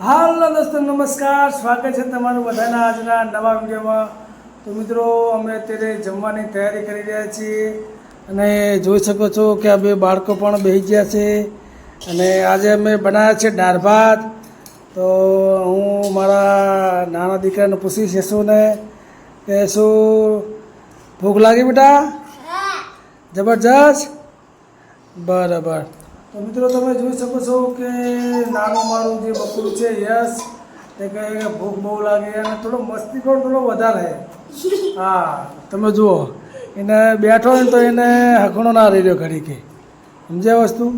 હાલો દોસ્તો નમસ્કાર. સ્વાગત છે તમારું બધાના આજના નવા વિડીયોમાં. તો મિત્રો અમે અત્યારે જમવાની તૈયારી કરી રહ્યા છીએ અને જોઈ શકો છો કે આ બે બાળકો પણ બેસી ગયા છે. અને આજે અમે બનાવ્યા છે દાળ ભાત. તો હું મારા નાના દીકરાને પૂછીશ, યશુને કે શું ભૂખ લાગી બેટા? જબરજસ્ત. બરાબર. તો મિત્રો તમે જોઈ શકો છો કે નાનું મારું જે બકરું છે, યશ તે કહે ભૂખ બહુ લાગે અને થોડો મસ્તી પણ થોડો વધારે. હા, તમે જુઓ, એને બેઠો ને તો એને હકણો ના રહી રહ્યો ઘડી કે સમજ્યા વસ્તુ?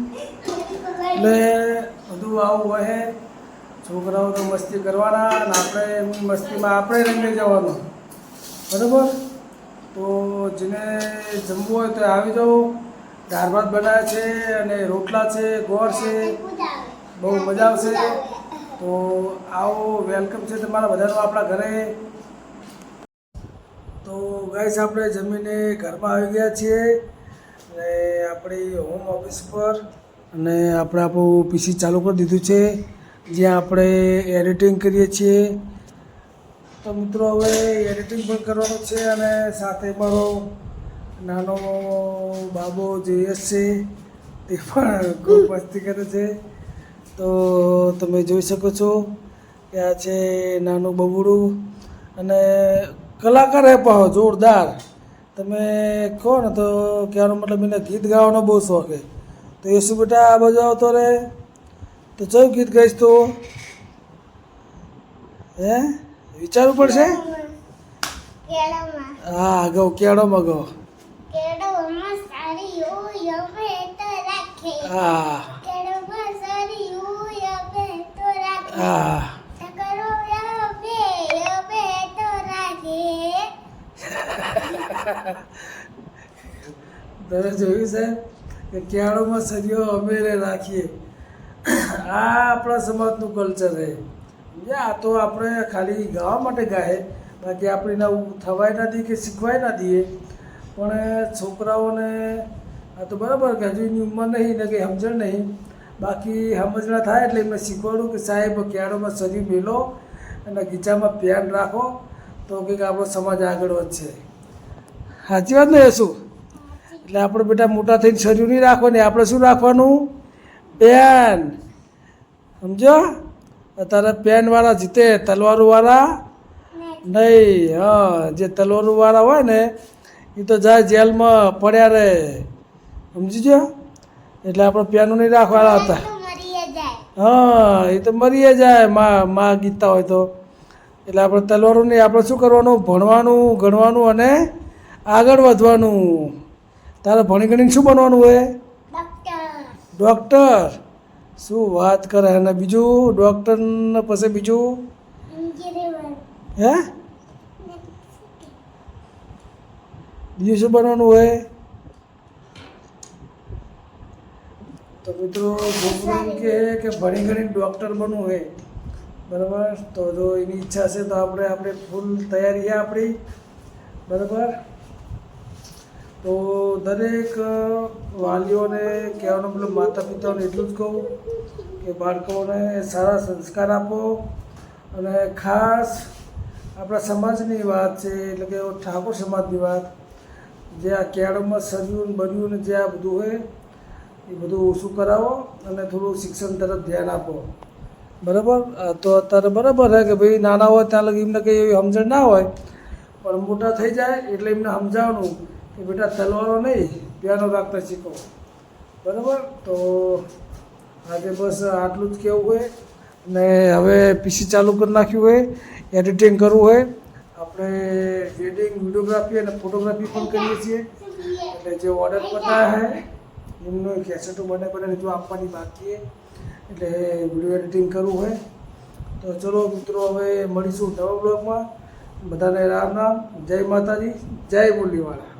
એટલે બધું આવું હોય. છોકરાઓ તો મસ્તી કરવાના અને આપણે મસ્તીમાં આપણે રમી જવાનું. બરાબર? તો જેને જમવું હોય તો આવી જાઓ. દાળ ભાત બનાવ્યા છે અને રોટલા છે, ગોળ છે. બહુ મજા આવશે. તો આવો, વેલકમ છે તમારા બધાનું આપણા ઘરે. તો ગાઈસ, આપણે જમીને ઘરમાં આવી ગયા છીએ. અને આપણી હોમ ઓફિસ પર અને આપણે આપણું પીસી ચાલુ કરી દીધું છે. જ્યાં આપણે એડિટિંગ કરીએ છીએ. તો મિત્રો, હવે એડિટિંગ પણ કરવાનું છે અને સાથે મારો નાનો બાબો જયેશ છે, તે પણ ખૂબ મસ્તી કરે છે. તો તમે જોઈ શકો છો કે આ છે નાનું બબુડું અને કલાકાર પણ જોરદાર. તમે કહો ને તો કહેવાનો મતલબ એને ગીત ગાવાનો બહુ શોખ છે. તો યશુ બેટા, આ બાજુ આવતો રે તો કયું ગીત ગાઈશ તો. હે? વિચારવું પડશે? હા ગૌ કેળોમાં ગૌ. કેળવમાં સારી હોય અમે તો રાખે. હા. હા તમે જોયું છે કે કેળોમાં સરિયો અમે રાખીએ. આ આપણા સમાજનું કલ્ચર છે? આ તો આપણે ખાલી ગાવા માટે ગાય. બાકી આપણે એના થવાય ના દઈએ કે શીખવાય ના દઈએ. પણ છોકરાઓને આ તો બરાબર કે હજુ એની ઉંમર નહીં ને કંઈ સમજણ નહીં. બાકી સમજણા થાય એટલે એમને શીખવાડું કે સાહેબ ક્યારોમાં શરીર મેલો અને ગીચામાં પેન રાખો તો કંઈક આપણો સમાજ આગળ વધશે. સાચી વાત ને શું એટલે આપણે બેટા મોટા થઈને શરીર નહીં રાખવાની આપણે શું રાખવાનું? પેન. સમજો? અત્યારે પેનવાળા જીતે તલવારુવાળા નહીં. હા જે તલવારુવાળા હોય ને એ તો જાય જેલમાં પડ્યા રહે સમજી ગયો? એટલે આપણે પેનો નહીં રાખવાના હતા. હા એ તો મરીએ જાય માં માં ગીતા હોય તો. એટલે આપણે તલવારું નહીં આપણે શું કરવાનું? ભણવાનું ગણવાનું અને આગળ વધવાનું. તારે ભણી ગણીને શું બનવાનું હોય? ડોક્ટર, શું વાત કરે? અને બીજું ડૉક્ટર પછી બીજું? હે? બીજું શું બનવાનું હોય? તો મિત્રો છોકરું એમ કે ભણી ગણીને ડૉક્ટર બનવું હોય. બરાબર? તો જો એની ઈચ્છા છે તો આપણે આપણે ફૂલ તૈયારી છે આપણી. બરાબર? તો દરેક વાલીઓને કહેવાનો મતલબ માતા પિતાઓને એટલું જ કહું કે બાળકોને સારા સંસ્કાર આપો અને ખાસ આપણા સમાજની વાત છે, એટલે કે ઠાકોર સમાજની વાત, જે આ કેળમાં સર્યું બન્યું ને જે આ બધું હોય, એ બધું ઓછું કરાવો અને થોડું શિક્ષણ તરફ ધ્યાન આપો. બરાબર? તો અત્યારે બરાબર છે કે ભાઈ નાના હોય ત્યાં લગી એમને કંઈ એવી સમજણ ના હોય, પણ મોટા થઈ જાય એટલે એમને સમજાવવાનું કે બેટા તલવારો નહીં પિયાનો રાખતા શીખો. બરાબર? તો આજે બસ આટલું જ કહેવું હોય. ને હવે પીસી ચાલુ કરી નાખ્યું હોય એડિટિંગ કરવું હોય. આપણે વેડિંગ વિડીયોગ્રાફી અને ફોટોગ્રાફી પણ કરીએ છીએ. એટલે જે ઓર્ડર કરતા હે, એમનું કેસેટો બને બને જો આપવાની બાકી એટલે વીડિયો એડિટિંગ કરવું હોય. તો ચલો મિત્રો, હવે મળીશું નવા બ્લોગમાં બધાને રામ રામ. જય માતાજી. જય મુરલીવાળા